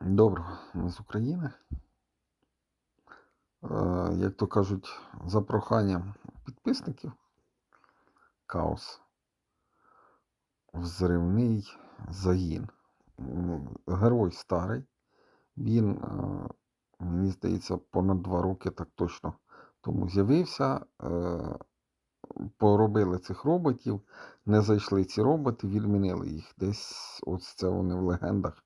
Доброго ми з України. Е, Як то кажуть, за проханням підписників. Каос. Взривний загін. Герой старий. Він, е, мені здається, понад два роки так точно тому з'явився. Е, Поробили цих роботів, не зайшли ці роботи, відмінили їх. Десь ось це вони в легендах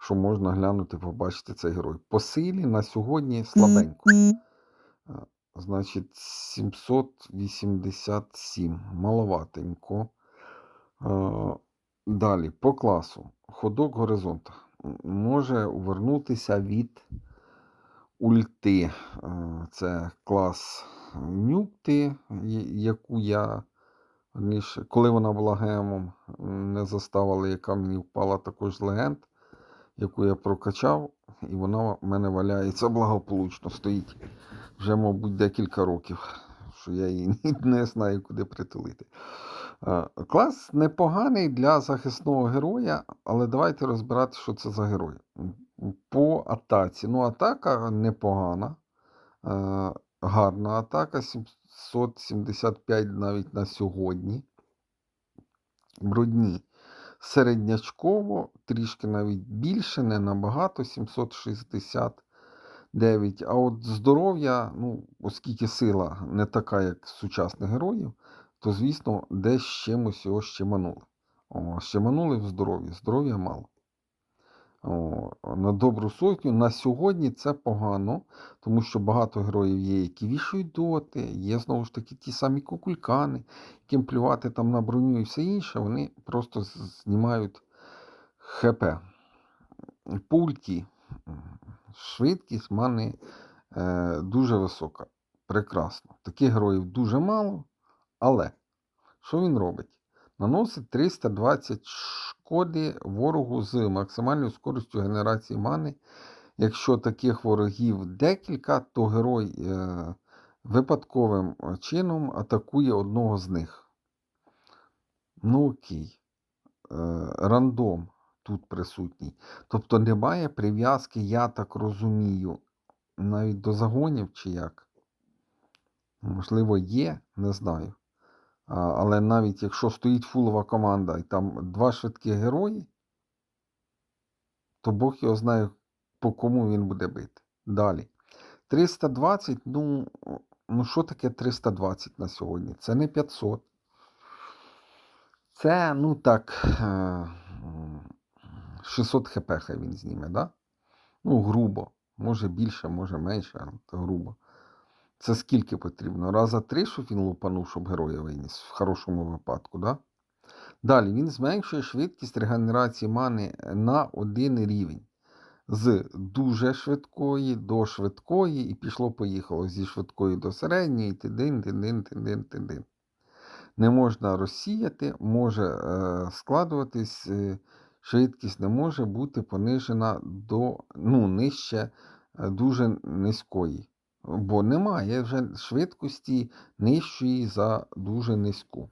що можна глянути, побачити цей герой. По силі на сьогодні слабенько. Значить, 787. Маловатенько. Далі, по класу. Ходок горизонта. Може увернутися від ульти. Це клас нюкти, яку я раніше, коли вона була гемом, не заставила, яка мені впала також з легенд яку я прокачав, і вона в мене валяється благополучно стоїть вже, мабуть, декілька років, що я її не знаю, куди притулити. Клас непоганий для захисного героя, але давайте розбирати, що це за герой. По атаці. Ну, атака непогана, гарна атака, 775 навіть на сьогодні. Брудні середнячково, трішки навіть більше, не набагато, 769. А от здоров'я, ну, оскільки сила не така, як сучасних героїв, то, звісно, десь чимось його щеманули. О, щеманули в здоров'ї, здоров'я мало. На добру сотню. На сьогодні це погано, тому що багато героїв є, які вішають доти, є знову ж таки ті самі кукулькани, яким плювати там на броню і все інше, вони просто знімають ХП. По ульті. Швидкість мани е, дуже висока. Прекрасно. Таких героїв дуже мало, але що він робить? Наносить 320 шкоди ворогу з максимальною скоростю генерації мани. Якщо таких ворогів декілька, то герой е, випадковим чином атакує одного з них. Ну окей. Е, рандом тут присутній. Тобто немає прив'язки, я так розумію, навіть до загонів чи як. Можливо, є, не знаю. Але навіть якщо стоїть фулова команда і там два швидкі герої, то Бог його знає, по кому він буде бити. Далі. 320, ну, ну що таке 320 на сьогодні? Це не 500. Це, ну так, е, 600 хп хай він зніме, да? Ну, грубо. Може більше, може менше, це грубо. Це скільки потрібно? Раза три, щоб він лупанув, щоб героя виніс в хорошому випадку, да? Далі він зменшує швидкість регенерації мани на один рівень. З дуже швидкої до швидкої, і пішло-поїхало зі швидкої до середньої, тидин, тидин, тидин, тидин. Не можна розсіяти, може е, складуватись, е, швидкість не може бути понижена до ну, нижче е, дуже низької. Бо немає вже швидкості нижчої за дуже низьку.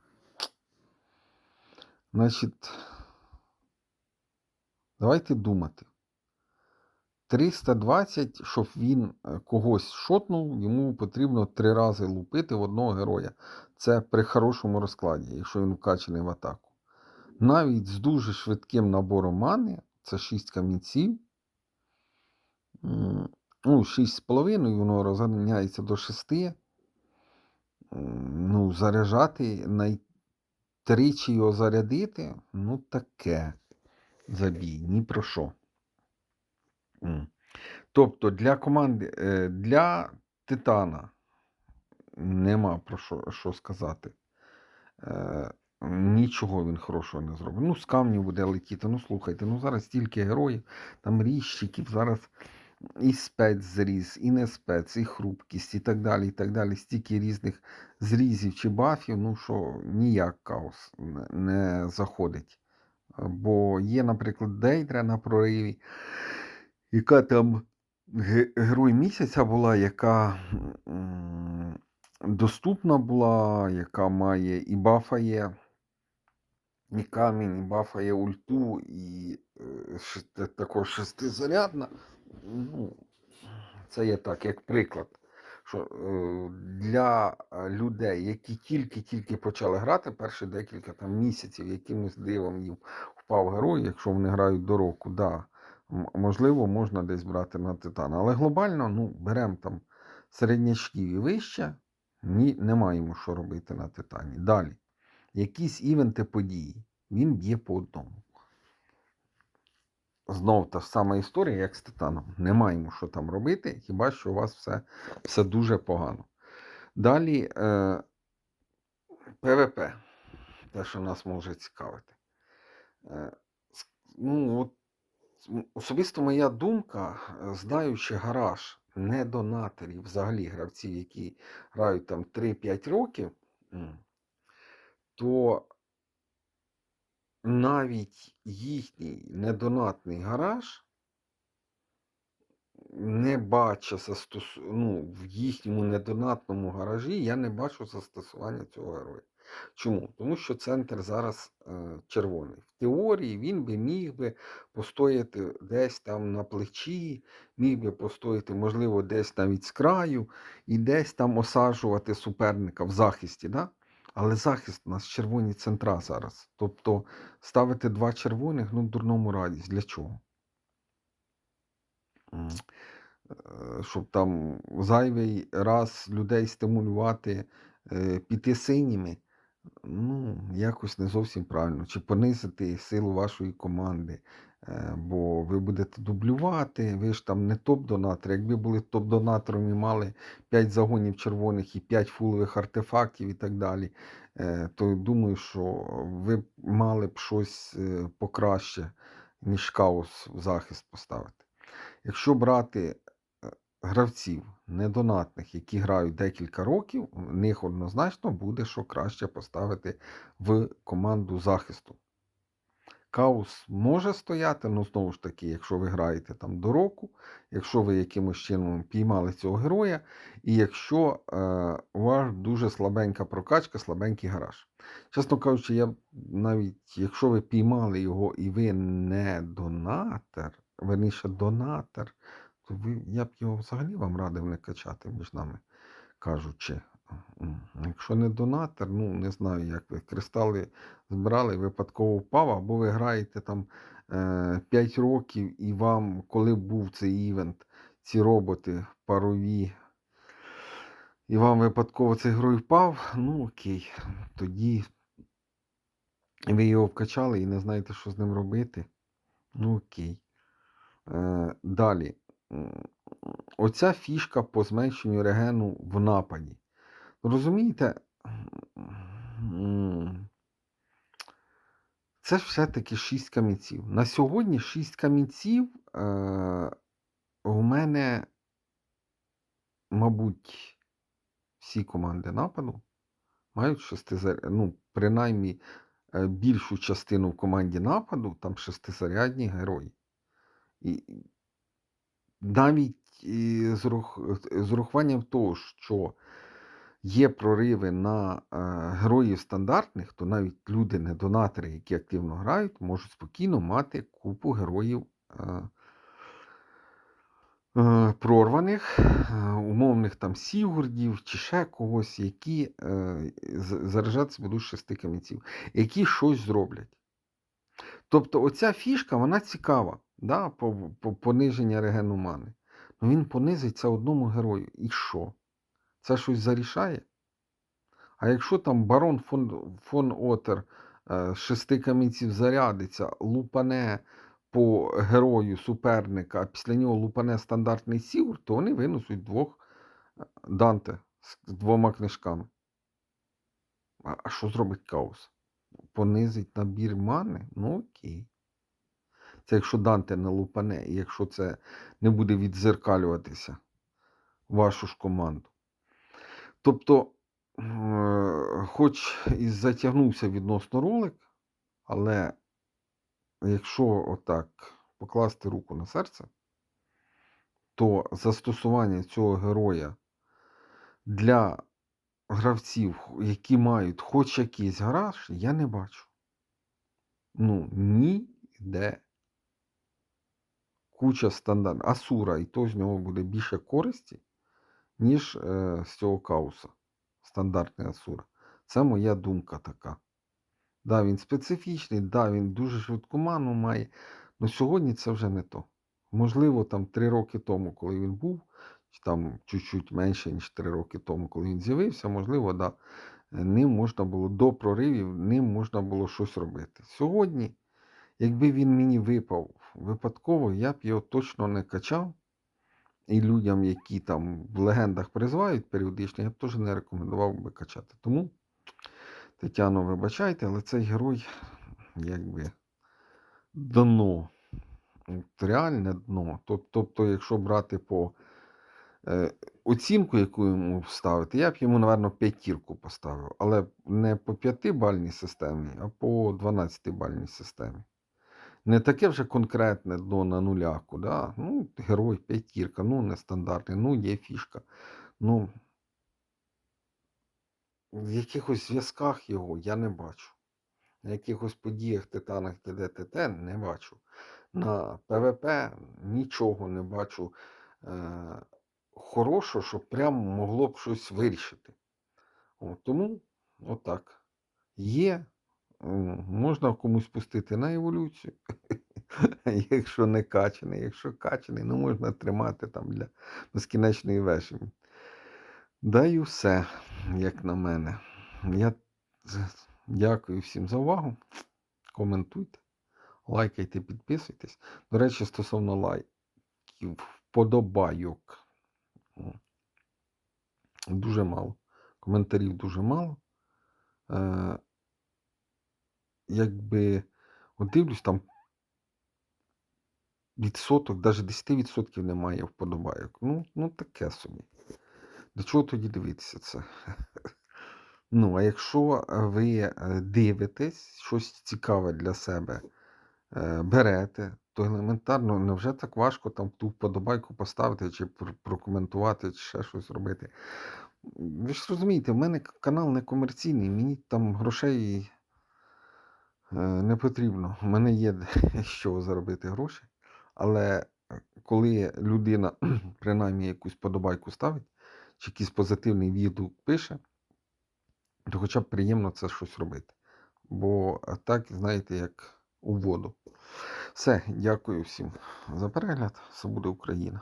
Значить, давайте думати. 320, щоб він е, когось шотнув, йому потрібно три рази лупити в одного героя. Це при хорошому розкладі, якщо він вкачаний в атаку. Навіть з дуже швидким набором мани, це 6 камінців. Ну, 6,5, воно розганяється до 6. Ну, заряджати, най... тричі його зарядити, ну таке забій, ні про що. Тобто для команди, е, для Титана нема про що, що сказати. Е, Нічого він хорошого не зробить. Ну, з камнів буде летіти. Ну, слухайте, ну зараз стільки героїв, там ріжчиків, зараз і спецзріз, і не спец, і хрупкість, і так далі, і так далі. Стільки різних зрізів чи бафів, ну що ніяк каос не- заходить. Бо є, наприклад, Дейдра на прориві, яка там герой місяця була, яка доступна була, яка має і бафає і камінь, і бафає ульту, і е, також шестизарядна. Ну, це є так, як приклад. Що е, для людей, які тільки-тільки почали грати, перші декілька там місяців, якимось дивом їм впав герой, якщо вони грають до року, да, можливо, можна десь брати на титана. Але глобально, ну, беремо там середнячків і вище, ні, не маємо що робити на титані. Далі. Якісь івенти події. Він б'є по одному. Знов та ж сама історія, як з титаном. Не маємо що там робити, хіба що у вас все, все дуже погано. Далі е, ПВП, те, що нас може цікавити. Е, ну, от, особисто моя думка, е, знаючи гараж не донаторів, взагалі гравців, які грають там 3-5 років, то навіть їхній недонатний гараж не бачу застос... ну, в їхньому недонатному гаражі я не бачу застосування цього героя. Чому? Тому що центр зараз е, червоний. В теорії він би міг би постояти десь там на плечі, міг би постояти, можливо, десь навіть з краю, і десь там осаджувати суперника в захисті. Да? Але захист у нас червоні центра зараз. Тобто ставити два червоних, ну, дурному радість. Для чого? Е, Щоб там зайвий раз людей стимулювати е, піти синіми, ну, якось не зовсім правильно. Чи понизити силу вашої команди. Е, Бо ви будете дублювати, ви ж там не топ-донатор. Якби були топ-донатором і мали 5 загонів червоних і 5 фулових артефактів і так далі, е, то думаю, що ви мали б щось е, покраще, ніж хаос в захист поставити. Якщо брати гравців недонатних, які грають декілька років, в них однозначно буде що краще поставити в команду захисту. Каус може стояти, ну знову ж таки, якщо ви граєте там до року, якщо ви якимось чином піймали цього героя, і якщо е, у вас дуже слабенька прокачка, слабенький гараж. Чесно кажучи, я навіть якщо ви піймали його і ви не донатор, верніше донатор, то ви, я б його взагалі вам радив не качати між нами кажучи. Якщо не донатор, ну не знаю, як ви кристали збирали, випадково впав, або ви граєте там е, 5 років, і вам, коли був цей івент, ці роботи парові, і вам випадково цей герой впав, ну окей, тоді ви його вкачали і не знаєте, що з ним робити. Ну окей. Е, далі. Оця фішка по зменшенню регену в нападі. Розумієте, це ж все-таки 6 камінців. На сьогодні 6 камінців е, у мене, мабуть, всі команди нападу мають шестизарядні, ну, принаймні е, більшу частину в команді нападу, там шестизарядні герої. І навіть з урахуванням того, що є прориви на е, героїв стандартних, то навіть люди, не донатори, які активно грають, можуть спокійно мати купу героїв е, е, прорваних, умовних там Сігурдів чи ще когось, які заряджатися будуть шести камінців, які щось зроблять. Тобто оця фішка, вона цікава, да, по, по пониження регену мани. Ну він понизить це одному герою. І що? Це щось зарішає? А якщо там барон фон, фон Отер е, з шести камінців зарядиться, лупане по герою суперника, а після нього лупане стандартний сігур, то вони винесуть двох е, Данте з двома книжками. А, що зробить Каус? Понизить набір мани? Ну окей. Це якщо Данте не лупане, і якщо це не буде відзеркалюватися вашу ж команду. Тобто, е, хоч і затягнувся відносно ролик, але якщо отак покласти руку на серце, то застосування цього героя для гравців, які мають хоч якийсь гараж, я не бачу. Ну, ніде. Куча стандарт. Асура, і то з нього буде більше користі, ніж е, з цього кауса. Стандартний Асура. Це моя думка така. Да, він специфічний, да, він дуже швидку ману має. але сьогодні це вже не то. Можливо, там три роки тому, коли він був, чи там чуть-чуть менше, ніж три роки тому, коли він з'явився, можливо, да, ним можна було до проривів, ним можна було щось робити. Сьогодні, якби він мені випав випадково, я б його точно не качав. І людям, які там в легендах призивають періодично, я б теж не рекомендував би качати. Тому, Тетяно, вибачайте, але цей герой, якби дно. Реальне дно. Тобто, якщо брати по е, оцінку, яку йому ставити, я б йому, напевно, п'ятірку поставив. Але не по 5-бальній системі, а по 12-бальній системі. Не таке вже конкретне дно на нуляку, да? ну, герой п'ятірка, ну, нестандартний, ну, є фішка. Ну, в якихось зв'язках його я не бачу. На якихось подіях, титанах, т.д. т.т. не бачу. На ПВП нічого не бачу е- хорошого, щоб прям могло б щось вирішити. От, тому отак. Є. Можна комусь пустити на еволюцію. Якщо не качаний, якщо качаний, ну можна тримати там для безкінечної вежі. Даю все, як на мене. Я дякую всім за увагу. Коментуйте, лайкайте, підписуйтесь. До речі, стосовно лайків, вподобайок. Дуже мало. Коментарів дуже мало. Якби от дивлюсь, там відсоток, навіть 10% немає вподобайок. Ну, ну таке собі. До чого тоді дивитися це? Ну, а якщо е, ви е, дивитесь, щось цікаве для себе е, берете, то елементарно невже так важко там ту вподобайку поставити, чи прокоментувати, чи ще щось робити. Ви ж розумієте, в мене канал не комерційний, мені там грошей не потрібно. У мене є чого заробити гроші. Але е, коли людина принаймні якусь подобайку ставить, чи якийсь позитивний відгук пише, то хоча б приємно це щось робити. Бо так, знаєте, як у воду. Все, дякую всім за перегляд. Все буде Україна.